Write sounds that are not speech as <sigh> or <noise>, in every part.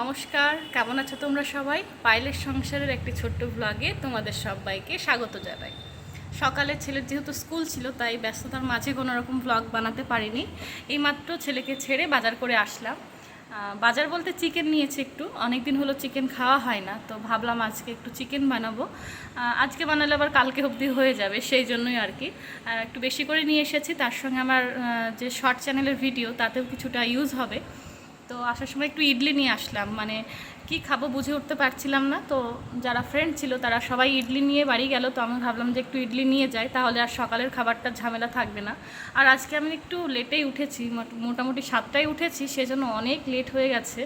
নমস্কার, কেমন আছো তোমরা সবাই? পাইলের সংসারের একটি ছোট্ট ব্লগে তোমাদের সবাইকে স্বাগত জানাই। সকালে ছেলের যেহেতু স্কুল ছিল, তাই ব্যস্ততার মাঝে কোনো রকম ব্লগ বানাতে পারিনি। এইমাত্র ছেলেকে ছেড়ে বাজার করে আসলাম। বাজার বলতে চিকেন নিয়েছি একটু। অনেক দিন হলো চিকেন খাওয়া হয় না, তো ভাবলাম আজকে একটু চিকেন বানাবো। আজকে বানালে আবার কালকে অবধি হয়ে যাবে, সেই জন্যই আর কি। একটু বেশি করে নিয়ে এসেছি, তার সঙ্গে আমার যে শর্ট চ্যানেলের ভিডিও তাতেও কিছুটা ইউজ হবে। তো আসার সময় একটু ইডলি নিয়ে আসলাম। মানে কি খাব বুঝে উঠতে পারছিলাম না। তো যারা ফ্রেন্ড ছিল তারা সবাই ইডলি নিয়ে বাড়ি গেল। তো আমি ভাবলাম যে একটু ইডলি নিয়ে যাই, তাহলে আর সকালের খাবারটা ঝামেলা থাকবে না। আর আজকে আমি একটু লেটেই উঠেছি মোটামুটি সাতটায় উঠেছি, সেজন্য অনেক লেট হয়ে গেছে।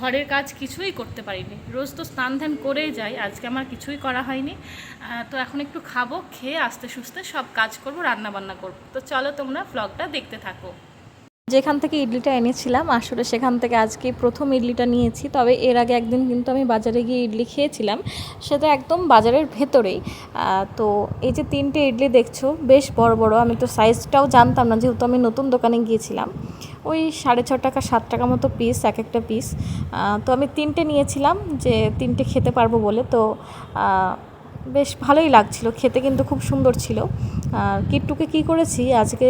ঘরের কাজ কিছুই করতে পারিনি। রোজ তো স্নান ধ্যান করেই যাই, আজকে আমার কিছুই করা হয়নি। তো এখন একটু খাব, খেয়ে আস্তে সুস্তে সব কাজ করব রান্না বান্না করব। তো চলো তোমরা ব্লগটা দেখতে থাকো। যেখান থেকে ইডলিটা এনেছিলাম, আসলে সেখান থেকে আজকে প্রথম ইডলিটা নিয়েছি। তবে এর আগে একদিন কিন্তু আমি বাজারে গিয়ে ইডলি খেয়েছিলাম। সেটা একদম বাজারের ভেতরেই। তো এই যে তিনটে ইডলি দেখছ, বেশ বড় বড়। আমি তো সাইজটাও জানতাম না, যেহেতু আমি নতুন দোকানে গিয়েছিলাম। ওই সাড়ে ছ টাকা, সাত টাকা মতো পিস এক একটা পিস তো আমি তিনটে নিয়েছিলাম যে তিনটে খেতে পারব বলে। তো বেশ ভালোই লাগছিল, খেতে কিন্তু খুব সুন্দর ছিল। আর কিট্টুকে কী করেছি, আজকে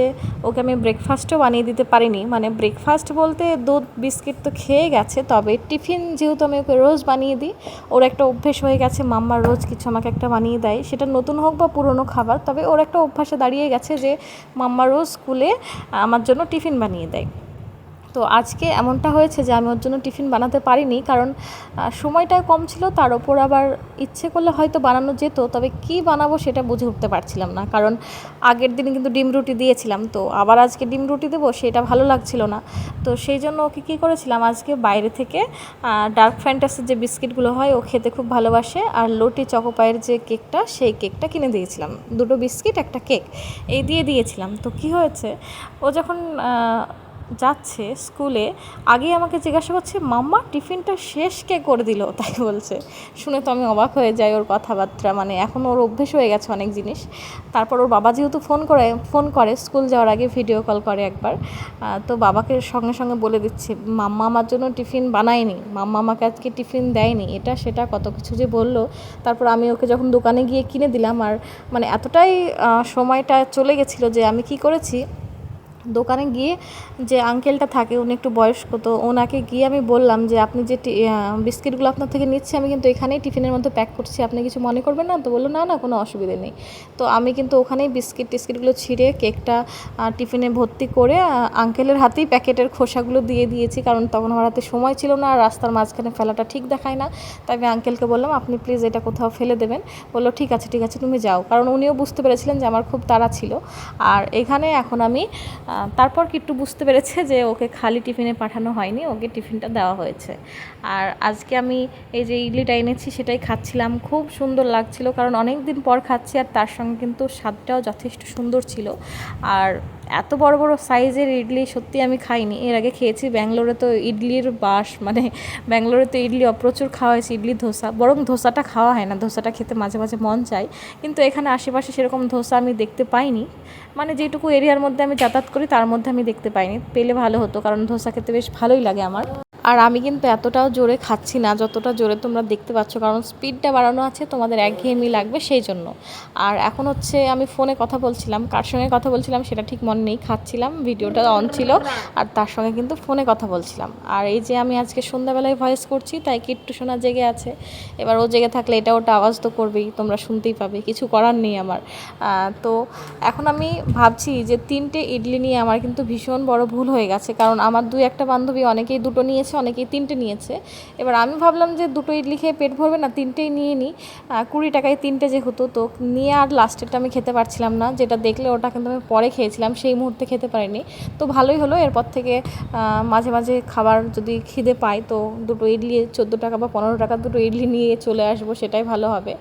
ওকে আমি ব্রেকফাস্টও বানিয়ে দিতে পারিনি। মানে ব্রেকফাস্ট বলতে দুধ, বিস্কিট তো খেয়ে গেছে, তবে টিফিন যেহেতু আমি ওকে রোজ বানিয়ে দিই, ওর একটা অভ্যেস হয়ে গেছে মাম্মার রোজ কিছু আমাকে একটা বানিয়ে দেয়। সেটা নতুন হোক বা পুরনো খাবার, তবে ওর একটা অভ্যাসে দাঁড়িয়ে গেছে যে মাম্মা রোজ স্কুলে আমার জন্য টিফিন বানিয়ে দেয়। তো আজকে এমনটা হয়েছে যে আমি ওর জন্য টিফিন বানাতে পারিনি, কারণ সময়টা কম ছিল, তার ওপর আবার ইচ্ছে করলে হয়তো বানানো যেত, তবে কি বানাবো সেটা বুঝে উঠতে পারছিলাম না। কারণ আগের দিন কিন্তু ডিম রুটি দিয়েছিলাম, তো আবার আজকে ডিম রুটি দেবো সেটা ভালো লাগছিল না। তো সেই জন্য ওকে কী করেছিলাম, আজকে বাইরে থেকে ডার্ক ফ্যান্টাসির যে বিস্কিটগুলো হয়, ও খেতে খুব ভালোবাসে, আর লোটি চকোপায়ের যে কেকটা, সেই কেকটা কিনে দিয়েছিলাম। দুটো বিস্কিট, একটা কেক, এই দিয়ে দিয়েছিলাম। তো কি হয়েছে, ও যখন যাচ্ছে স্কুলে আগে আমাকে জিজ্ঞাসা করছে, মাম্মা, টিফিনটা শেষ কে করে দিল? <laughs> তাই বলছে। শুনে তো আমি অবাক হয়ে যাই ওর কথাবার্তা মানে এখন ওর অভ্যেস হয়ে গেছে অনেক জিনিস। তারপর ওর বাবা যেহেতু ফোন করে ফোন করে, স্কুল যাওয়ার আগে ভিডিও কল করে একবার। তো বাবাকে সঙ্গে সঙ্গে বলে দিচ্ছে, মাম্মা আমার জন্য টিফিন বানায়নি, মাম্মা আমাকে আজকে টিফিন দেয়নি, এটা সেটা কত কিছু যে বলল। তারপর আমি ওকে যখন দোকানে গিয়ে কিনে দিলাম, আর মানে এতটাই সময়টা চলে গেছিল যে আমি কি করেছি দোকানে গিয়ে যে আঙ্কেলটা থাকে, উনি একটু বয়স্ক, তো ওনাকে গিয়ে আমি বললাম যে, আপনি যে বিস্কিটগুলো আপনার থেকে নিচ্ছি, আমি কিন্তু এখানেই টিফিনের মধ্যে প্যাক করছি, আপনি কিছু মনে করবেন না? তো বলল, না না, কোনো অসুবিধে নেই। তো আমি কিন্তু ওখানেই বিস্কিট টিস্কিটগুলো ছিঁড়ে, কেকটা টিফিনে ভর্তি করে আঙ্কেলের হাতেই প্যাকেটের খোসাগুলো দিয়ে দিয়েছি, কারণ তখন আমার হাতে সময় ছিল না, আর রাস্তার মাঝখানে ফেলাটা ঠিক দেখায় না। তাই আমি আঙ্কেলকে বললাম, আপনি প্লিজ এটা কোথাও ফেলে দেবেন। বলল, ঠিক আছে ঠিক আছে, তুমি যাও। কারণ উনিও বুঝতে পেরেছিলেন যে, আমার খুব তাড়া ছিল। আর এখানে এখন আমি তারপর কি একটু বুঝতে পেরেছে যে ওকে খালি টিফিনে পাঠানো হয়নি, ওকে টিফিনটা দেওয়া হয়েছে। আর আজকে আমি এই যে ইডলিটা এনেছি সেটাই খাচ্ছিলাম, খুব সুন্দর লাগছিল কারণ অনেক দিন পর খাচ্ছি আর তার সঙ্গে কিন্তু স্বাদটাও যথেষ্ট সুন্দর ছিল। আর এত বড় বড় সাইজের ইডলি সত্যি আমি খাইনি। এর আগে খেয়েছি ব্যাঙ্গালোরে তো ইডলির বাস মানে ব্যাঙ্গালোরে তো ইডলি অপ্রচুর খাওয়া হয়েছে, ইডলি ধোসা। বরং ধোসাটা খাওয়া হয় না, ধোসাটা খেতে মাঝে মাঝে মন চায়। কিন্তু এখানে আশেপাশে সেরকম ধোসা আমি দেখতে পাইনি। মানে যেটুকু এরিয়ার মধ্যে আমি যাতায়াত করি, তার মধ্যে আমি দেখতে পাইনি। পেলে ভালো হতো, কারণ ধোসা খেতে বেশ ভালোই লাগে আমার। আর আমি কিন্তু এতটাও জোরে খাচ্ছি না যতটা জোরে তোমরা দেখতে পাচ্ছ, কারণ স্পিডটা বাড়ানো আছে, তোমাদের একঘেয়েমি লাগবে সেই জন্য। আর এখন হচ্ছে আমি ফোনে কথা বলছিলাম, কার সঙ্গে কথা বলছিলাম সেটা ঠিক মনে নেই, খাচ্ছিলাম, ভিডিওটা অন ছিল, আর তার সঙ্গে কিন্তু ফোনে কথা বলছিলাম। আর এই যে আমি আজকে সন্ধ্যাবেলায় ভয়েস করছি, তাই কিট্টু শোনা জেগে আছে। এবার ও জেগে থাকলে এটা ওটা আওয়াজ তো করবেই, তোমরা শুনতেই পাবে, কিছু করার নেই আমার। তো এখন আমি ভাবছি যে তিনটে ইডলি নিয়ে আমার কিন্তু ভীষণ বড় ভুল হয়ে গেছে, কারণ আমার দুই একটা বান্ধবী অনেকেই দুটো নিয়েছে অনেকেই তিনটে নিয়েছে। এবার আমি ভাবলাম যে দুটো ইডলি খেয়ে পেট ভরবে না, তিনটেই নিয়ে নিই কুড়ি টাকায় তিনটে যেহেতু তো নিয়ে আর লাস্টেরটা আমি খেতে পারছিলাম না। যেটা দেখলে ওটা কিন্তু আমি পরে খেয়েছিলাম, সেই মুহূর্তে খেতে পারিনি। তো ভালোই হলো, এরপর থেকে মাঝে মাঝে খাবার যদি খিদে পাই তো দুটো ইডলি, চোদ্দ টাকা বা পনেরো টাকা দুটো ইডলি নিয়ে চলে আসব, সেটাই ভালো হবে।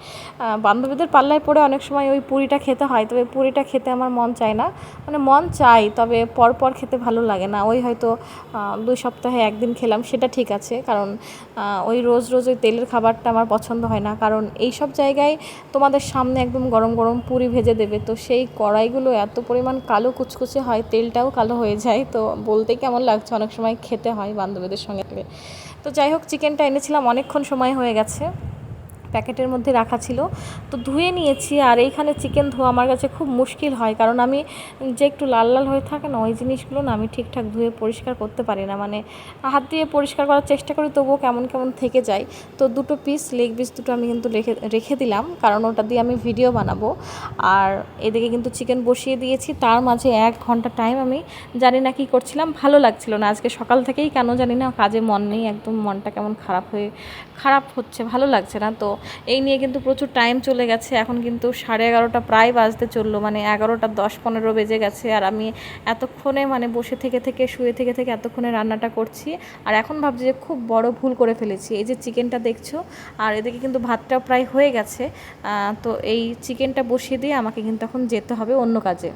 বান্ধবীদের পাল্লায় পড়ে অনেক সময় ওই পুরিটা খেতে হয়, তবে পুরিটা খেতে আমার মন চায় না। মানে মন চাই তবে পর পর খেতে ভালো লাগে না। ওই হয়তো দুই সপ্তাহে একদিন খেলাম সেটা ঠিক আছে। কারণ ওই রোজ রোজ ওই তেলের খাবারটা আমার পছন্দ হয় না। কারণ এই সব জায়গায় তোমাদের সামনে একদম গরম গরম পুরি ভেজে দেবে। তো সেই কড়াইগুলো এত পরিমাণ কালো কুচকুচে হয়, তেলটাও কালো হয়ে যায়। তো বলতে কেমন লাগছে? অনেক সময় খেতে হয় বান্ধবীদের সঙ্গে। তো যাই হোক, চিকেনটা এনেছিলাম, অনেকক্ষণ সময় হয়ে গেছে। প্যাকেটের মধ্যে রাখা ছিল। তো ধুয়ে নিয়েছি আর এইখানে চিকেন ধোয়া আমার কাছে খুব মুশকিল হয়, কারণ আমি যে একটু লাল লাল হয়ে থাকে না, ওই জিনিসগুলো না আমি ঠিকঠাক ধুয়ে পরিষ্কার করতে পারি না। মানে হাত দিয়ে পরিষ্কার করার চেষ্টা করি, তবুও কেমন কেমন থেকে যায়। তো দুটো পিস লেগ পিস দুটো আমি কিন্তু রেখে রেখে দিলাম, কারণ ওটা দিয়ে আমি ভিডিও বানাবো। আর এদিকে কিন্তু চিকেন বসিয়ে দিয়েছি, তার মাঝে এক ঘণ্টা টাইম আমি জানি না কী করছিলাম, ভালো লাগছিল না। আজকে সকাল থেকেই কেন জানি না, কাজে মন নেই, একদম মনটা কেমন খারাপ হয়ে, খারাপ হচ্ছে, ভালো লাগছে না। তো এই নিয়ে কিন্তু প্রচুর টাইম চলে গেছে। এখন কিন্তু সাড়ে এগারোটা প্রায় বাজতে চলল মানে এগারোটা দশ পনেরো বেজে গেছে। আর আমি এতক্ষণে মানে বসে থেকে থেকে, শুয়ে থেকে থেকে এতক্ষণে রান্নাটা করছি। আর এখন ভাবছি যে খুব বড় ভুল করে ফেলেছি। এই যে চিকেনটা দেখছ, আর এদিকে কিন্তু ভাতটা প্রায় হয়ে গেছে। তো এই চিকেনটা বসিয়ে দিয়ে আমাকে কিন্তু এখন যেতে হবে অন্য কাজে।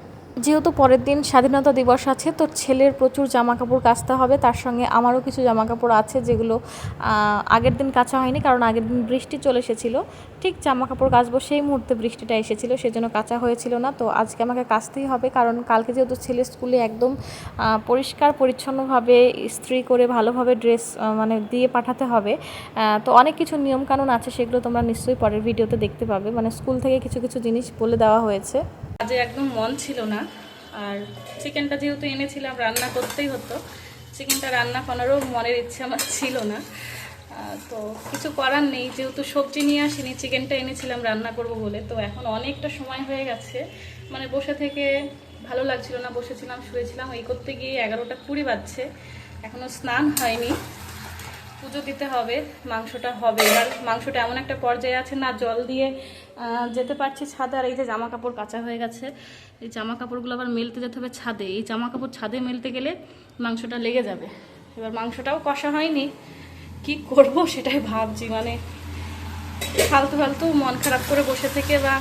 যেহেতু পরের দিন স্বাধীনতা দিবস আছে, তো ছেলের প্রচুর জামা কাপড় কাচতে হবে। তার সঙ্গে আমারও কিছু জামা কাপড় আছে যেগুলো আগের দিন কাচা হয়নি কারণ আগের দিন বৃষ্টি চলে এসেছিল। ঠিক জামা কাপড় কাচবো সেই মুহূর্তে বৃষ্টিটা এসেছিল, সেজন্য কাচা হয়েছিল না। তো আজকে আমাকে কাচতেই হবে কারণ কালকে যেহেতু ছেলে স্কুলে একদম পরিষ্কার, পরিচ্ছন্নভাবে ইস্ত্রি করে ভালোভাবে ড্রেস মানে দিয়ে পাঠাতে হবে। তো অনেক কিছু নিয়মকানুন আছে, সেগুলো তোমরা নিশ্চয়ই পরের ভিডিওতে দেখতে পাবে। মানে স্কুল থেকে কিছু কিছু জিনিস বলে দেওয়া হয়েছে। কাজে একদম মন ছিল না। আর চিকেনটা যেহেতু এনেছিলাম, রান্না করতেই হতো। চিকেনটা রান্না করারও মনের ইচ্ছে আমার ছিল না। তো কিছু করার নেই, যেহেতু সবজি নিয়ে আসিনি চিকেনটা এনেছিলাম, রান্না করব বলে। তো এখন অনেকটা সময় হয়ে গেছে। মানে বসে থেকে ভালো লাগছিল না, বসেছিলাম, শুয়েছিলাম। এই করতে গিয়ে এগারোটা কুড়ি বাজছে। এখনও স্নান হয়নি। পুজো দিতে হবে, মাংসটা হবে। এবার মাংসটা এমন একটা পর্যায়ে আছে না, জল দিয়ে যেতে পারছি ছাদে, আর এই যে জামা কাপড় কাঁচা হয়ে গেছে। এই জামা কাপড়গুলো আবার মেলতে যেতে হবে ছাদে। এই জামা কাপড় ছাদে মেলতে গেলে মাংসটা লেগে যাবে। এবার মাংসটাও কষা হয়নি। কি করব সেটাই ভাবছি। মানে ফালতু ফালতু মন খারাপ করে বসে থেকে বা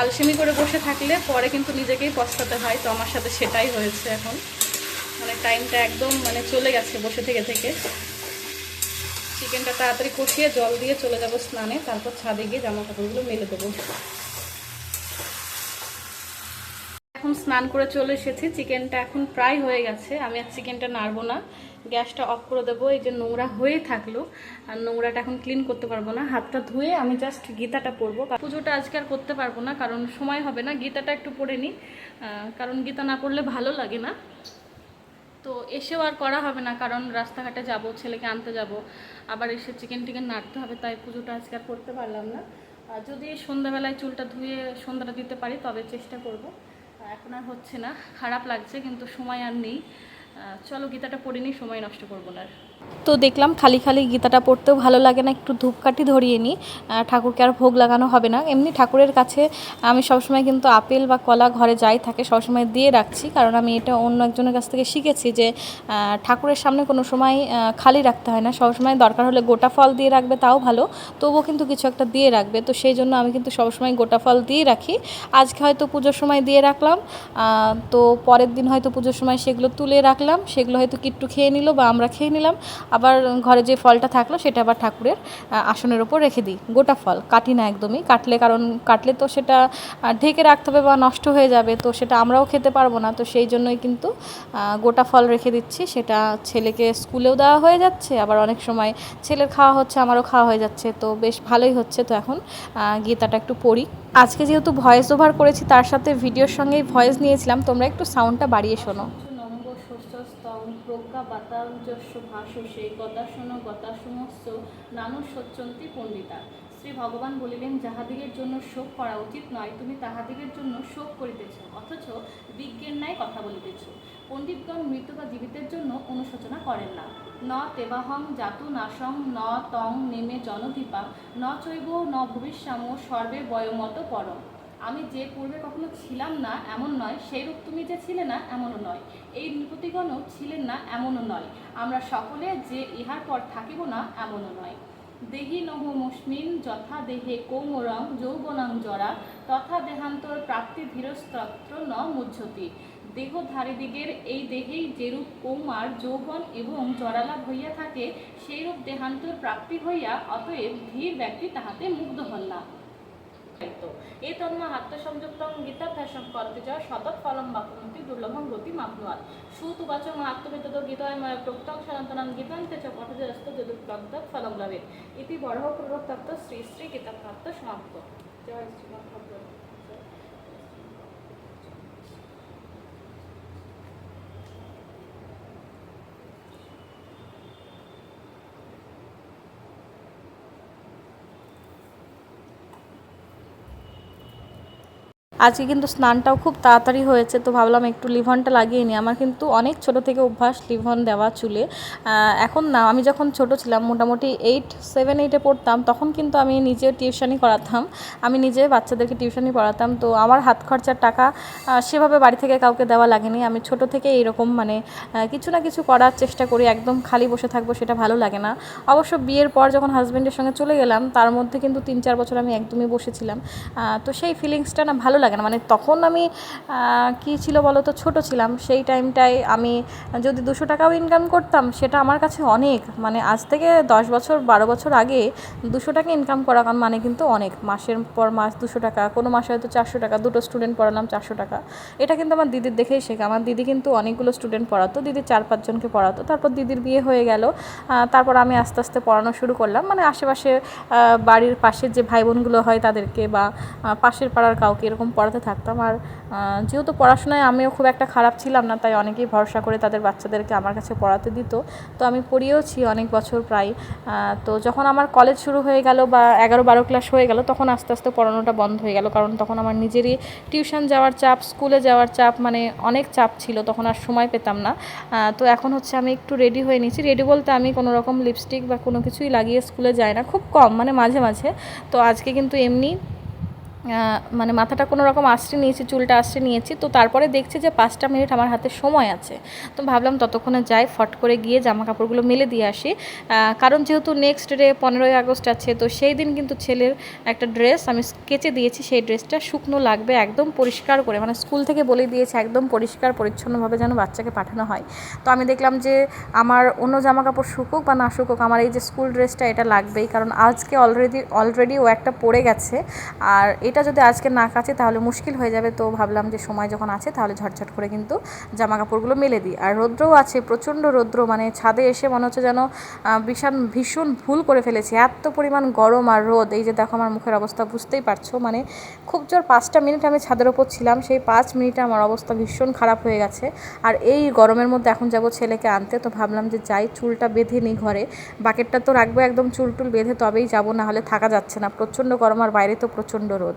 আলসেমি করে বসে থাকলে পরে কিন্তু নিজেকেই পস্তাতে হয়। তো আমার সাথে সেটাই হয়েছে এখন। মানে টাইমটা একদম মানে চলে গেছে বসে থেকে থেকে। চিকেনটা তাড়াতাড়ি কষিয়ে জল দিয়ে চলে যাব স্নানে, তারপর ছাদে গিয়ে জামা কাপড়গুলো মেলে দেবো। এখন স্নান করে চলে এসেছি, চিকেনটা এখন প্রায় হয়ে গেছে, আমি আর চিকেনটা নাড়বো না, গ্যাসটা অফ করে দেবো, এই যে নোংরা হয়ে থাকল, আর নোংরাটা এখন ক্লিন করতে পারব না, হাতটা ধুয়ে আমি জাস্ট গীতাটা পরবো পুজোটা আজকে আর করতে পারব না, কারণ সময় হবে না, গীতাটা একটু পরে নিই কারণ গীতা না পড়লে ভালো লাগে না। তো এসেও আর করা হবে না, কারণ রাস্তাঘাটে যাব, ছেলেকে আনতে যাব, আবার এসে চিকেন টিকেন নাড়তে হবে, তাই পুজোটা আজকে আর করতে পারলাম না। আর যদি সন্ধ্যাবেলায় চুলটা ধুয়ে সন্ধ্যাটা দিতে পারি, তবে চেষ্টা করব। এখন আর হচ্ছে না, খারাপ লাগছে, কিন্তু সময় আর নেই। চলো গীতাটা পড়িনি সময় নষ্ট করব না আর। তো দেখলাম খালি খালি গীতাটা পড়তেও ভালো লাগে না, একটু ধূপকাঠি ধরিয়ে নিই। ঠাকুরকে আর ভোগ লাগানো হবে না। এমনি ঠাকুরের কাছে আমি সবসময় কিন্তু আপেল বা কলা ঘরে যাই থাকে, সবসময় দিয়ে রাখছি। কারণ আমি এটা অন্য একজনের কাছ থেকে শিখেছি যে ঠাকুরের সামনে কোনো সময় খালি রাখতে হয় না। সবসময় দরকার হলে গোটা ফল দিয়ে রাখবে তাও ভালো, তবুও কিন্তু কিছু একটা দিয়ে রাখবে। তো সেই জন্য আমি কিন্তু সবসময় গোটা ফল দিয়ে রাখি। আজকে হয়তো পুজোর সময় দিয়ে রাখলাম তো পরের দিন হয়তো পুজোর সময় সেগুলো তুলে রাখলাম। সেগুলো হয়তো কিট্টু খেয়ে নিল বা আমরা খেয়ে নিলাম। আবার ঘরে যে ফলটা থাকল সেটা আবার ঠাকুরের আসনের ওপর রেখে দিই। গোটা ফল, কাটি না একদমই। কাটলে কারণ কাটলে তো সেটা ঢেকে রাখতে হবে বা নষ্ট হয়ে যাবে, তো সেটা আমরাও খেতে পারব না। তো সেই জন্যই কিন্তু গোটা ফল রেখে দিচ্ছি। সেটা ছেলেকে স্কুলেও দেওয়া হয়ে যাচ্ছে, আবার অনেক সময় ছেলের খাওয়া হচ্ছে, আমারও খাওয়া হয়ে যাচ্ছে। তো বেশ ভালোই হচ্ছে। তো এখন গীতাটা একটু পড়ি। আজকে যেহেতু ভয়েস ওভার করেছি, তার সাথে ভিডিওর সঙ্গেই ভয়েস নিয়েছিলাম। তোমরা একটু সাউন্ডটা বাড়িয়ে শোনো। প্রজ্ঞা বাতাঞ্জস্য ভাষসে গতাসমস্য নানু সচ্চন্তি পণ্ডিতা। শ্রী ভগবান বলিলেন যাহাদিগের জন্য শোক করা উচিত নয়, তুমি তাহাদিগের জন্য শোক করিতেছ, অথচ বিজ্ঞের ন্যায় কথা বলিতেছ। পণ্ডিতগণ মৃত বা জীবিতের জন্য অনুশোচনা করেন না। ন তেবাহং জাতু নাশং, ন তং নেমে জনদীপা ন চৈব, ন ভবিষ্যাম, সর্বে বয়মত পরম। আমি যে পূর্বে কখনো ছিলাম না, এমন নয়। সেইরূপ তুমি যে ছিলে না, এমনও নয়। এই নৃপতিগণও ছিলেন না, এমনও নয়। আমরা সকলে যে ইহার পর থাকিব না, এমনও নয়। দেহি নহমস্মিন যথা দেহে কৌমরং যৌবনং জরা, তথা দেহান্তর প্রাপ্তি ধীরস্তত্র ন মুহ্যতি দেহধারীদিগের এই দেহেই যেরূপ কৌমার, যৌবন এবং জরালাভ হইয়া থাকে, সেইরূপ দেহান্তর প্রাপ্তি হইয়া অতএব ধীর ব্যক্তি তাহাতে মুগ্ধ হন না। এ তন্মা আত্মসংযুক্তং গীতা ফ্যাশন করতে যা শতক ফলম বাকুমতি দুর্লভম গতি মাপনুয়াল সুত উপাচম আত্মবিদ্যত গীতায় ময় প্রোক্তং গীতান্তে চ পঠজস্ত যদুপ্লব্ধ ফলম লভেত। ইতি বড় প্রবক্তত্ব শ্রী শ্রী সমাপ্ত। জয় আজকে কিন্তু স্নানটাও খুব তাড়াতাড়ি হয়েছে, তো ভাবলাম একটু লিভনটা লাগিয়ে নিই। আমার কিন্তু অনেক ছোট থেকে অভ্যাস লিভন দেওয়া চুলে। এখন না, আমি যখন ছোট ছিলাম, মোটামুটি এইট সেভেন এইটে পড়তাম, তখন কিন্তু আমি নিজে টিউশনই করাতাম। আমি নিজে বাচ্চাদেরকে টিউশনই পড়াতাম, তো আমার হাত খরচার টাকা সেভাবে বাড়ি থেকে কাউকে দেওয়া লাগেনি। আমি ছোট থেকে এইরকম মানে কিছু না কিছু করার চেষ্টা করি, একদম খালি বসে থাকব সেটা ভালো লাগে না। অবশ্য বিয়ের পর যখন হাজব্যান্ডের সঙ্গে চলে গেলাম, তার মধ্যে কিন্তু তিন চার বছর আমি একদমই বসেছিলাম। তো সেই ফিলিংসটা না ভালো লাগে না মানে তখন আমি কি ছিল বলো তো ছোটো ছিলাম। সেই টাইমটায় আমি যদি দুশো টাকাও ইনকাম করতাম, সেটা আমার কাছে অনেক। মানে আজ থেকে দশ বছর, বারো বছর আগে দুশো টাকা ইনকাম করা মানে কিন্তু অনেক। মাসের পর মাস দুশো টাকা, কোনো মাসে হয়তো চারশো টাকা, দুটো স্টুডেন্ট পড়ালাম চারশো টাকা। এটা কিন্তু আমার দিদির দেখেই শেখা। আমার দিদি কিন্তু অনেকগুলো স্টুডেন্ট পড়াতো। দিদি চার পাঁচজনকে পড়াতো। তারপর দিদির বিয়ে হয়ে গেল। তারপর আমি আস্তে আস্তে পড়ানো শুরু করলাম। মানে আশেপাশে বাড়ির পাশের যে ভাই বোনগুলো হয় তাদেরকে বা পাশের পাড়ার কাউকে এরকম পড়াতে থাকতাম। আর যেহেতু পড়াশোনায় আমিও খুব একটা খারাপ ছিলাম না, তাই অনেকেই ভরসা করে তাদের বাচ্চাদেরকে আমার কাছে পড়াতে দিত। তো আমি পড়িয়েওছি অনেক বছর প্রায়। তো যখন আমার কলেজ শুরু হয়ে গেল বা এগারো বারো ক্লাস হয়ে গেল, তখন আস্তে আস্তে পড়ানোটা বন্ধ হয়ে গেল। কারণ তখন আমার নিজেরই টিউশন যাওয়ার চাপ, স্কুলে যাওয়ার চাপ মানে অনেক চাপ ছিল, তখন আর সময় পেতাম না। তো এখন হচ্ছে আমি একটু রেডি হয়ে নিয়েছি। রেডি বলতে আমি কোনো রকম লিপস্টিক বা কোনো কিছুই লাগিয়ে স্কুলে যাই না, খুব কম মানে মাঝে মাঝে। তো আজকে কিন্তু এমনি মানে মাথাটা কোনো রকম আশ্রে নিয়েছি, চুলটা আশ্রে নিয়েছি, তো তারপরে দেখছি যে পাঁচটা মিনিট আমার হাতে সময় আছে। তো ভাবলাম ততক্ষণে যাই, ফট করে গিয়ে জামা কাপড়গুলো মেলে দিয়ে আসি। কারণ যেহেতু নেক্সট ডে পনেরোই আগস্ট আছে, তো সেই দিন কিন্তু ছেলের একটা ড্রেস আমি কেচে দিয়েছি, সেই ড্রেসটা শুকনো লাগবে, একদম পরিষ্কার করে মানে স্কুল থেকে বলে দিয়েছে, একদম পরিষ্কার, পরিচ্ছন্নভাবে যেন বাচ্চাকে পাঠানো হয়। তো আমি দেখলাম যে আমার অন্য জামা কাপড় শুকুক বা না শুকুক, আমার এই যে স্কুল ড্রেসটা এটা লাগবেই, কারণ আজকে অলরেডি অলরেডি ও একটা পড়ে গেছে, আর এটা যদি আজকে না কাচে, তাহলে মুশকিল হয়ে যাবে। তো ভাবলাম যে সময় যখন আছে, তাহলে ঝটঝট করে কিন্তু জামা কাপড়গুলো মেলে দিই। আর রৌদ্রও আছে, প্রচণ্ড রৌদ্র মানে ছাদে এসে মনে হচ্ছে যেন ভীষণ ভীষণ ভুল করে ফেলেছি। এত পরিমাণ গরম আর রোদ, এই যে দেখো আমার মুখের অবস্থা, বুঝতেই পারছ? মানে খুব জোর পাঁচটা মিনিট আমি ছাদের ওপর ছিলাম, সেই পাঁচ মিনিটে আমার অবস্থা ভীষণ খারাপ হয়ে গেছে। আর এই গরমের মধ্যে এখন যাব ছেলেকে আনতে, তো ভাবলাম যে যাই, চুলটা বেঁধে নিই ঘরে। বাকেটটা তো রাখব, একদম চুল টুল বেঁধে তবেই যাব, না হলে থাকা যাচ্ছে না। প্রচণ্ড গরম আর বাইরে তো প্রচণ্ড রোদ।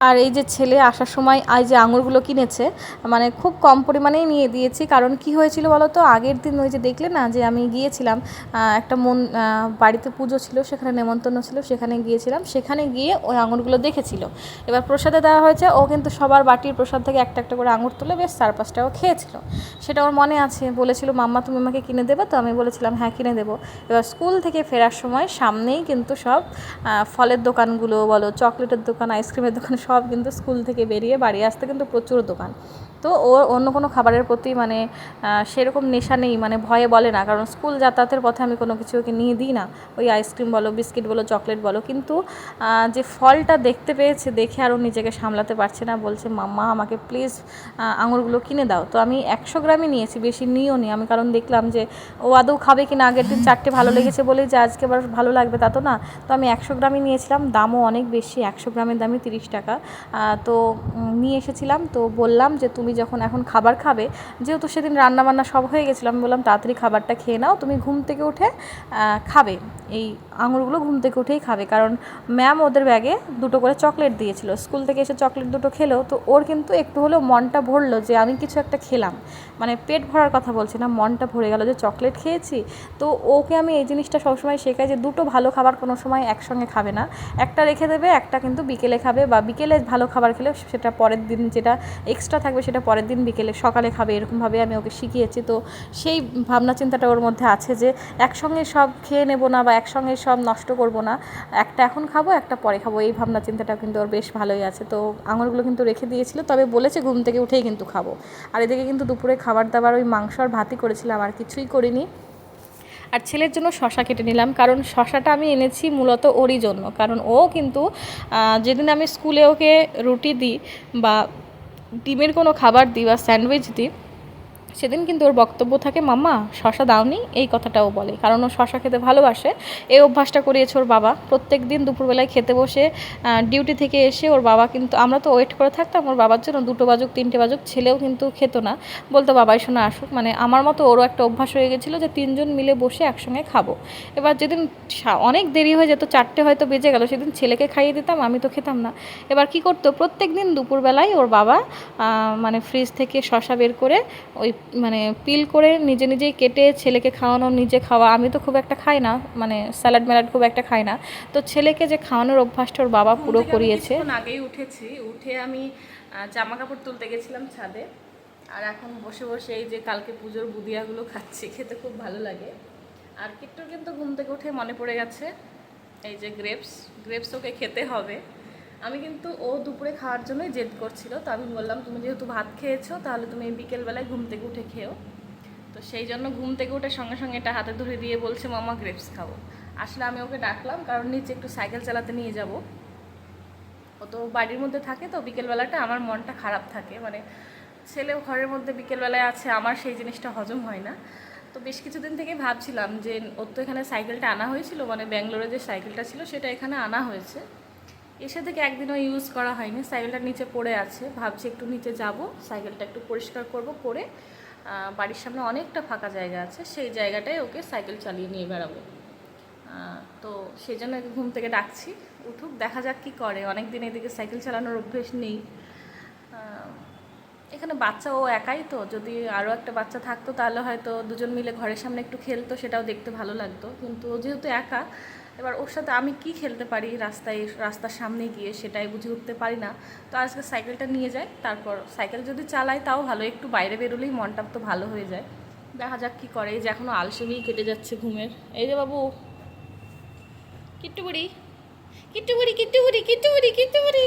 আর এই যে ছেলে আসার সময় এই যে আঙুরগুলো কিনেছে মানে খুব কম পরিমাণেই নিয়ে দিয়েছি। কারণ কি হয়েছিল বলো তো? আগের দিন ওই যে দেখলে না, যে আমি গিয়েছিলাম একটা মন বাড়িতে পুজো ছিল, সেখানে নেমন্তন্ন ছিল, সেখানে গিয়েছিলাম। সেখানে গিয়ে ওই আঙুরগুলো দেখেছিল। এবার প্রসাদে দেওয়া হয়েছে, ও কিন্তু সবার বাটির প্রসাদ থেকে একটা একটা করে আঙুর তুলে বেশ চার পাঁচটাও খেয়েছিল। সেটা ওর মনে আছে। বলেছিল, মাম্মা, তুমি আমাকে কিনে দেবে? তো আমি বলেছিলাম হ্যাঁ কিনে দেবো। এবার স্কুল থেকে ফেরার সময় সামনেই কিন্তু সব ফলের দোকানগুলো বলো, চকলেটের দোকান, আইসক্রিমের দোকান সব কিন্তু স্কুল থেকে বেরিয়ে বাড়ি আসতে কিন্তু প্রচুর দোকান। তো ও অন্য কোনো খাবারের প্রতি মানে সেরকম নেশা নেই মানে ভয়ে বলে না। কারণ স্কুল যাতায়াতের পথে আমি কোনো কিছু ওকে নিয়ে দিই না। ওই আইসক্রিম বলো বিস্কিট বলো চকলেট বলো। কিন্তু যে ফলটা দেখতে পেয়েছে, দেখে আরও নিজেকে সামলাতে পারছে না। বলছে, মাম্মা, আমাকে প্লিজ আঙুরগুলো কিনে দাও। তো আমি একশো গ্রামই নিয়েছি, বেশি নিও নি। আমি কারণ দেখলাম যে, ও আদৌ খাবে কি না আগের দিন চারটে ভালো লেগেছে বলেই যে, আজকে আবার ভালো লাগবে তা তো না। তো আমি একশো গ্রামই নিয়েছিলাম। দামও অনেক বেশি। একশো গ্রামের দামই তিরিশ টাকা। তো নিয়ে এসেছিলাম। তো বললাম যে, তুমি যখন এখন খাবার খাবে, যেহেতু সেদিন রান্নাবান্না সব হয়ে গেছিল, আমি বললাম, তাড়াতাড়ি খাবারটা খেয়ে নাও, তুমি ঘুম থেকে উঠে খাবে। এই আঙুরগুলো ঘুম থেকে উঠেই খাবে। কারণ ম্যাম ওদের ব্যাগে দুটো করে চকলেট দিয়েছিল। স্কুল থেকে এসে চকলেট দুটো খেলো, তো ওর কিন্তু একটু হলেও মনটা ভরলো যে আমি কিছু একটা খেলাম। মানে পেট ভরার কথা বলছি না, মনটা ভরে গেল যে চকলেট খেয়েছি। তো ওকে আমি এই জিনিসটা সবসময় শেখাই যে দুটো ভালো খাবার কোনো সময় একসঙ্গে খাবে না। একটা রেখে দেবে, একটা কিন্তু বিকেলে খাবে বা বিকেলে ভালো খাবার খেলে সেটা পরের দিন যেটা এক্সট্রা থাকবে সেটা পরের দিন বিকেলে সকালে খাবে এরকমভাবে আমি ওকে শিখিয়েছি। তো সেই ভাবনা চিন্তাটা ওর মধ্যে আছে যে একসঙ্গে সব খেয়ে নেব না বা একসঙ্গে সব নষ্ট করব না। একটা এখন খাব, একটা পরে খাব। এই ভাবনা চিন্তাটা কিন্তু ওর বেশ ভালোই আছে। তো আঙুরগুলো কিন্তু রেখে দিয়েছিল, তবে বলেছে ঘুম থেকে উঠেই কিন্তু খাব। আর এদিকে কিন্তু দুপুরে খাবার দাবার ওই মাংস আর ভাতই করেছিলাম, আর কিছুই করিনি। আর ছেলের জন্য শশা কেটে নিলাম, কারণ শশাটা আমি এনেছি মূলত ওরই জন্য। কারণ ও কিন্তু যেদিন আমি স্কুলে ওকে রুটি দিই বা ডিমের কোনো খাবার দিই বা স্যান্ডউইচ দিই সেদিন কিন্তু ওর বক্তব্য থাকে, মাম্মা, শশা দাওনি? এই কথাটাও বলে। কারণ ও শশা খেতে ভালোবাসে। এই অভ্যাসটা করিয়েছে ওর বাবা। প্রত্যেক দিন দুপুরবেলায় খেতে বসে ডিউটি থেকে এসে ওর বাবা কিন্তু, আমরা তো ওয়েট করে থাকতাম, ওর বাবার জন্য দুটো বাজুক, তিনটে বাজুক ছেলেও কিন্তু খেত না। বলতো, বাবাই, শোনা, আসুক। মানে আমার মতো ওরও একটা অভ্যাস হয়ে গেছিল যে তিনজন মিলে বসে একসঙ্গে খাব। এবার যেদিন অনেক দেরি হয়ে যেত, চারটে হয়তো বেজে গেল, সেদিন ছেলেকে খাইয়ে দিতাম, আমি তো খেতাম না। এবার কি করতো, প্রত্যেক দিন দুপুরবেলায় ওর বাবা মানে ফ্রিজ থেকে শশা বের করে ওই মানে পিল করে নিজে নিজেই কেটে ছেলেকে খাওয়ানো নিজে খাওয়া আমি তো খুব একটা খাই না মানে স্যালাড ম্যালাড খুব একটা খাই না। তো ছেলেকে যে খাওয়ানোর অভ্যাসটা ওর বাবা পুরো করিয়েছে। আগেই উঠেছি উঠে আমি জামা কাপড় তুলতে গেছিলাম ছাদে। আর এখন বসে বসে এই যে কালকে পুজোর বুদিয়াগুলো খাচ্ছি খেতে খুব ভালো লাগে। আর কিট্টুর কিন্তু ঘুম থেকে উঠে মনে পড়ে গেছে এই যে গ্রেপস গ্রেপস ওকে খেতে হবে। আমি কিন্তু ও দুপুরে খাওয়ার জন্যই জেদ করছিল। তো আমি বললাম, তুমি যেহেতু ভাত খেয়েছো, তাহলে তুমি বিকেলবেলায় ঘুম থেকে উঠে খেও তো সেই জন্য ঘুম থেকে উঠে সঙ্গে সঙ্গে এটা হাতে ধরে দিয়ে বলছে, মামা গ্রেপস খাব। আসলে আমি ওকে ডাকলাম, কারণ নিচে একটু সাইকেল চালাতে নিয়ে যাব। ও তো বাড়ির মধ্যে থাকে, তো বিকেলবেলাটা আমার মনটা খারাপ থাকে। মানে ছেলে ঘরের মধ্যে বিকেলবেলায় আছে, আমার সেই জিনিসটা হজম হয় না। তো বেশ কিছুদিন থেকে ভাবছিলাম যে, ওর তো এখানে সাইকেলটা আনা হয়েছিল মানে ব্যাঙ্গালোরে যে সাইকেলটা ছিল, সেটা এখানে আনা হয়েছে। এসে থেকে একদিনও ইউজ করা হয়নি? সাইকেলটা নিচে পড়ে আছে। ভাবছি একটু নিচে যাব। সাইকেলটা একটু পরিষ্কার করব করে বাড়ির সামনে অনেকটা ফাঁকা জায়গা আছে। সেই জায়গাটায় ওকে সাইকেল চালিয়ে নিয়ে বেড়াবো। তো সেই জন্য ঘুম থেকে ডাকছি। উঠুক, দেখা যাক কি করে। অনেক দিন এদিকে সাইকেল চালানোর অভ্যেস নেই। এখানে বাচ্চা ও একাই তো, যদি আরও একটা বাচ্চা থাকতো তাহলে হয়তো দুজন মিলে ঘরের সামনে একটু খেলতো, সেটাও দেখতে ভালো লাগতো। কিন্তু ও যেহেতু একা, এবার ওর সাথে আমি কি খেলতে পারি রাস্তায়, রাস্তার সামনে গিয়ে সেটাই বুঝে উঠতে পারি না। তো আজকে সাইকেলটা নিয়ে যাই তারপর সাইকেল যদি চালাই তাও ভালো, একটু বাইরে বেরোলেই মনটা তো ভালো হয়ে যায়। দেখা যাক কি করে, এই যে এখনও আলসেমিই কেটে যাচ্ছে ঘুমের। এই যে বাবু কিট্টু বুড়ি কিট্টু বুড়ি কিট্টু বুড়ি কিট্টু বুড়ি বুড়ি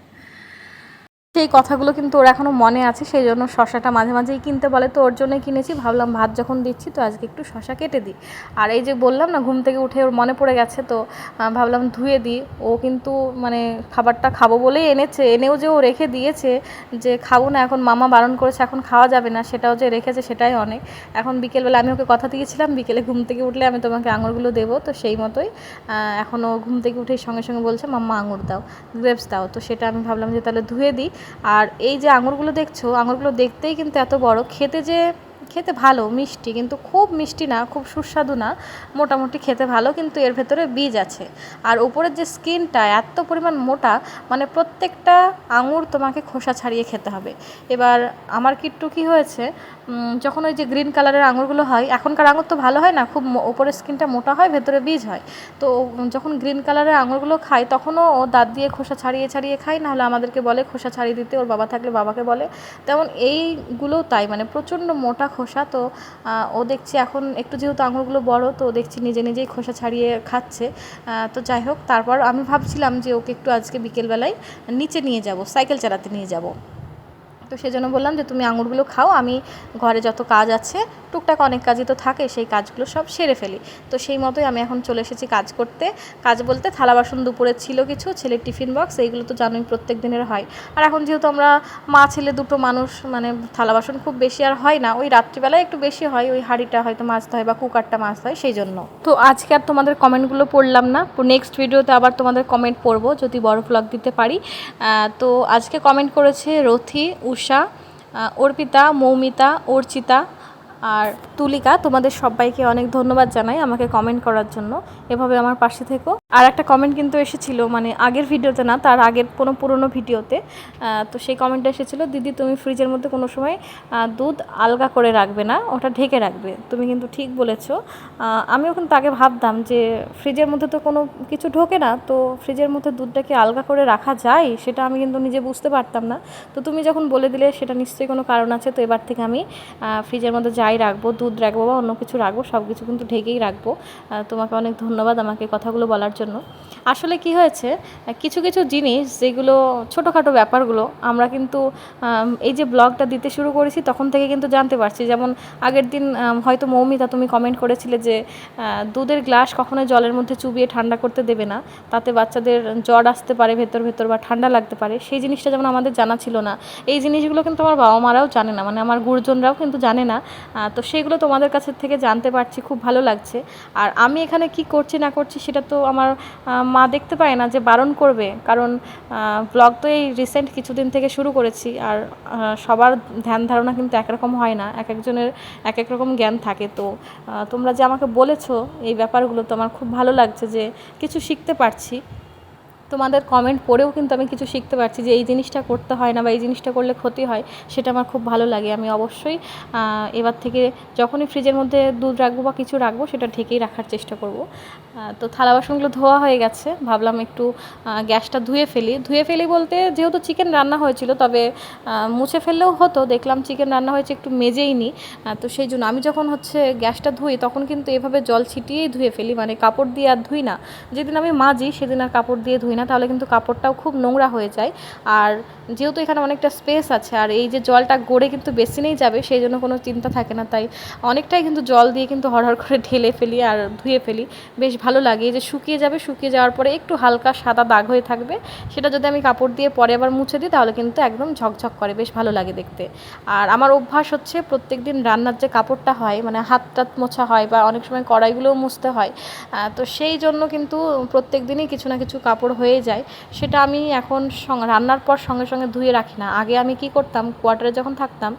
সেই কথাগুলো কিন্তু ওর এখনও মনে আছে, সেই জন্য শশাটা মাঝে মাঝেই কিনতে বলে, তো ওর জন্যই কিনেছি, ভাবলাম ভাত যখন দিচ্ছি, তো আজকে একটু শশা কেটে দিই। আর এই যে বললাম না, ঘুম থেকে উঠে ওর মনে পড়ে গেছে, তো ভাবলাম ধুয়ে দিই। ও কিন্তু মানে খাবারটা খাব বলেই এনেছে, এনেও যে ও রেখে দিয়েছে যে খাব না, এখন মামা বারণ করেছে, এখন খাওয়া যাবে না, সেটাও যে রেখেছে সেটাই অনেক। এখন বিকেলবেলা আমি ওকে কথা দিয়েছিলাম, বিকেলে ঘুম থেকে উঠলে আমি তোমাকে আঙুরগুলো দেবো, তো সেই মতোই এখনও ঘুম থেকে উঠেই সঙ্গে সঙ্গে বলছে, মাম্মা আঙুর দাও, গ্রেপস দাও। তো সেটা আমি ভাবলাম যে তাহলে ধুয়ে দিই। আর এই যে আঙুরগুলো দেখছ, আঙুরগুলো দেখতেই কিন্তু এত বড়। খেতে যে, খেতে ভালো, মিষ্টি, কিন্তু খুব মিষ্টি না, খুব সুস্বাদু না, মোটামুটি খেতে ভালো, কিন্তু এর ভেতরে বীজ আছে। আর উপরের যে স্কিনটা এত পরিমাণ মোটা মানে প্রত্যেকটা আঙুর তোমাকে খোসা ছাড়িয়ে খেতে হবে। এবার আমার কিট্টু কী হয়েছে যখন ওই যে গ্রিন কালারের আঙুরগুলো হয়, এখনকার আঙুর তো ভালো হয় না, খুব ওপরের স্কিনটা মোটা হয়, ভেতরে বীজ হয়। তো যখন গ্রিন কালারের আঙুরগুলো খায়, তখনও ও দাঁত দিয়ে খোসা ছাড়িয়ে ছাড়িয়ে খায়, নাহলে আমাদেরকে বলে খোসা ছাড়িয়ে দিতে, ওর বাবা থাকলে বাবাকে বলে। তেমন এইগুলোও তাই মানে প্রচণ্ড মোটা খোসা। তো ও দেখছি এখন একটু যেহেতু আঙুরগুলো বড়, তো দেখছি নিজে নিজেই খোসা ছাড়িয়ে খাচ্ছে। তো যাই হোক, তারপর আমি ভাবছিলাম যে ওকে একটু আজকে বিকেলবেলায় নিচে নিয়ে যাব, সাইকেল চালাতে নিয়ে যাব। তো সেজন্য বললাম যে তুমি আঙুরগুলো খাও, আমি ঘরে যত কাজ আছে, টুকটাক অনেক কাজই তো থাকে, সেই কাজগুলো সব সেরে ফেলি। তো সেই মতোই আমি এখন চলে এসেছি কাজ করতে। কাজ বলতে থালা বাসন দুপুরে ছিল কিছু, ছেলের টিফিন বক্স, এইগুলো তো জানোই প্রত্যেক দিনের হয়। আর এখন যেহেতু আমরা মা, ছেলে দুটো মানুষ মানে থালা বাসন খুব বেশি আর হয় না, ওই রাত্রিবেলায় একটু বেশি হয়, ওই হাঁড়িটা হয়তো মাজতে হয় বা কুকারটা মাজতে হয়, সেই জন্য। তো আজকে আর তোমাদের কমেন্টগুলো পড়লাম না নেক্সট ভিডিওতে আবার তোমাদের কমেন্ট পড়ব, যদি বড় ভ্লগ দিতে পারি। তো আজকে কমেন্ট করেছে রথি, উষা আহ, অর্পিতা মৌমিতা অর্চিতা আর তুলিকা তোমাদের সবাইকে অনেক ধন্যবাদ জানাই আমাকে কমেন্ট করার জন্য। এভাবে আমার পাশে থেকো। আর একটা কমেন্ট কিন্তু এসেছিল মানে আগের ভিডিওতে না তার আগের কোনো পুরনো ভিডিওতে তো সেই কমেন্টটা এসেছিল দিদি তুমি ফ্রিজের মধ্যে কোনো সময় দুধ আলগা করে রাখবে না ওটা ঢেকে রাখবে। তুমি কিন্তু ঠিক বলেছ। আহ, আমিও কিন্তু আগে ভাবতাম যে ফ্রিজের মধ্যে তো কোনো কিছু ঢোকে না তো ফ্রিজের মধ্যে দুধটাকে আলগা করে রাখা যায়? সেটা আমি কিন্তু নিজে বুঝতে পারতাম না। তো তুমি যখন বলে দিলে সেটা নিশ্চয়ই কোনো কারণ আছে তো এবার থেকে আমি ফ্রিজের মধ্যে যাই রাখব দুধ রাখব বা অন্য কিছু রাখব, সব কিছু কিন্তু ঢেকেই রাখব। তোমাকে অনেক ধন্যবাদ আমাকে কথাগুলো বলার জন্য। আসলে কি হয়েছে কিছু কিছু জিনিস যেগুলো, ছোটোখাটো ব্যাপারগুলো আমরা কিন্তু এই যে ব্লগটা দিতে শুরু করেছি তখন থেকে কিন্তু জানতে পারছি। যেমন আগের দিন হয়তো মৌমিতা তুমি কমেন্ট করেছিলে যে দুধের গ্লাস কখনোই জলের মধ্যে চুবিয়ে ঠান্ডা করতে দেবে না। তাতে বাচ্চাদের জ্বর আসতে পারে, ভেতর ভেতর বা ঠান্ডা লাগতে পারে। সেই জিনিসটা যেমন আমাদের জানা ছিল না। এই জিনিসগুলো কিন্তু আমার বাবা মারাও জানে না। মানে আমার গুরুজনরাও কিন্তু জানে না। তো সেগুলো তোমাদের কাছে থেকে জানতে পারছি, খুব ভালো লাগছে। আর আমি এখানে কি করছি, না করছি সেটা তো আমার মা দেখতে পায় না যে বারণ করবে। কারণ ব্লগ তো এই রিসেন্ট কিছুদিন থেকে শুরু করেছি। আর সবার ধ্যান ধারণা কিন্তু একরকম হয় না। এক একজনের এক এক রকম জ্ঞান থাকে। তো তোমরা যে আমাকে বলেছ এই ব্যাপারগুলো তো আমার খুব ভালো লাগছে যে কিছু শিখতে পারছি। তোমাদের কমেন্ট পড়েও কিন্তু আমি কিছু শিখতে পারছি যে এই জিনিসটা করতে হয় না বা এই জিনিসটা করলে ক্ষতি হয়, সেটা আমার খুব ভালো লাগে। আমি অবশ্যই এবার থেকে যখনই ফ্রিজের মধ্যে দুধ রাখব বা কিছু রাখব, সেটা ঢেকেই রাখার চেষ্টা করব। তো থালা বাসনগুলো ধোয়া হয়ে গেছে। ভাবলাম একটু গ্যাসটা ধুয়ে ফেলি। ধুয়ে ফেলি বলতে যেহেতু চিকেন রান্না হয়েছিল, তবে মুছে ফেললেও হতো। দেখলাম চিকেন রান্না হয়েছে একটু মেজেই নি তো সেই জন্য আমি যখন হচ্ছে গ্যাসটা ধুই, তখন কিন্তু এভাবে জল ছিটিয়েই ধুয়ে ফেলি। মানে কাপড় দিয়ে আর ধুই না। যেদিন আমি মাজি, সেদিন আর কাপড় দিয়ে ধুই না। তাহলে কিন্তু কাপড়টাও খুব নোংরা হয়ে যায়। আর যেহেতু এখানে অনেকটা স্পেস আছে, আর এই যে জলটা গড়ে কিন্তু বেসিনেই যাবে, সেই জন্য কোনো চিন্তা থাকে না। তাই অনেকটাই কিন্তু জল দিয়ে কিন্তু হরহর করে ঢেলে ফেলি আর ধুয়ে ফেলি। বেশ ভালো লাগে। এই যে শুকিয়ে যাবে, শুকিয়ে যাওয়ার পরে একটু হালকা সাদা দাগ হয়ে থাকবে। সেটা যদি আমি কাপড় দিয়ে পরে আবার মুছে দিই, তাহলে কিন্তু একদম ঝকঝক করে। বেশ ভালো লাগে দেখতে। আর আমার অভ্যাস হচ্ছে প্রত্যেক দিন রান্নার যে কাপড়টা হয় মানে হাত টাত মোছা হয় বা অনেক সময় কড়াইগুলোও মুছতে হয় তো সেই জন্য কিন্তু প্রত্যেক দিনই কিছু না কিছু কাপড় হয়ে যায়, সেটা আমি এখন রান্নার পর সঙ্গে সঙ্গে ধুয়ে রাখি না। আগে আমি কী করতাম কোয়ার্টারে যখন থাকতাম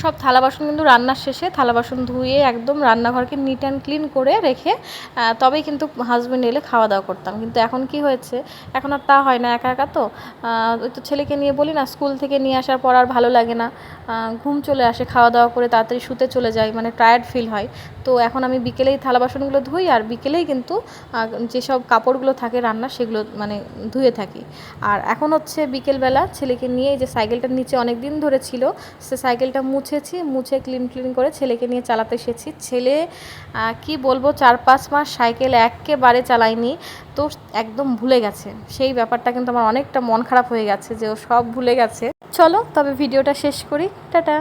সব থালা বাসন কিন্তু রান্নার শেষে থালা বাসন ধুয়ে একদম রান্নাঘরকে নিট অ্যান্ড ক্লিন করে রেখে তবেই কিন্তু হাজব্যান্ড এলে খাওয়া দাওয়া করতাম। কিন্তু এখন কি হয়েছে? এখন আর তা হয় না, একা একা তো। ওই তো ছেলেকে নিয়ে বলি না স্কুল থেকে নিয়ে আসার পর আর ভালো লাগে না। ঘুম চলে আসে, খাওয়া দাওয়া করে তাড়াতাড়ি শুতে চলে যাই মানে টায়ার্ড ফিল হয়। তো এখন আমি বিকেলেই থালা বাসনগুলো ধুই আর বিকেলেই কিন্তু যেসব কাপড়গুলো থাকে রান্না সেগুলো মানে ধুয়ে থাকি। আর এখন হচ্ছে বিকেলবেলা ছেলেকে নিয়ে যে সাইকেলটার নিচে অনেক দিন ধরে ছিল, সে সাইকেলটা মুছেছি, মুছে ক্লিন ক্লিন করে ছেলেকে নিয়ে চালাতে এসেছি। ছেলে কি বলব, চার পাঁচ মাস সাইকেল একেবারে চালায়নি। তো একদম ভুলে গেছে। সেই ব্যাপারটা কিন্তু আমার অনেকটা মন খারাপ হয়ে গেছে যে ও সব ভুলে গেছে। চলো, তবে ভিডিওটা শেষ করি। টাটা।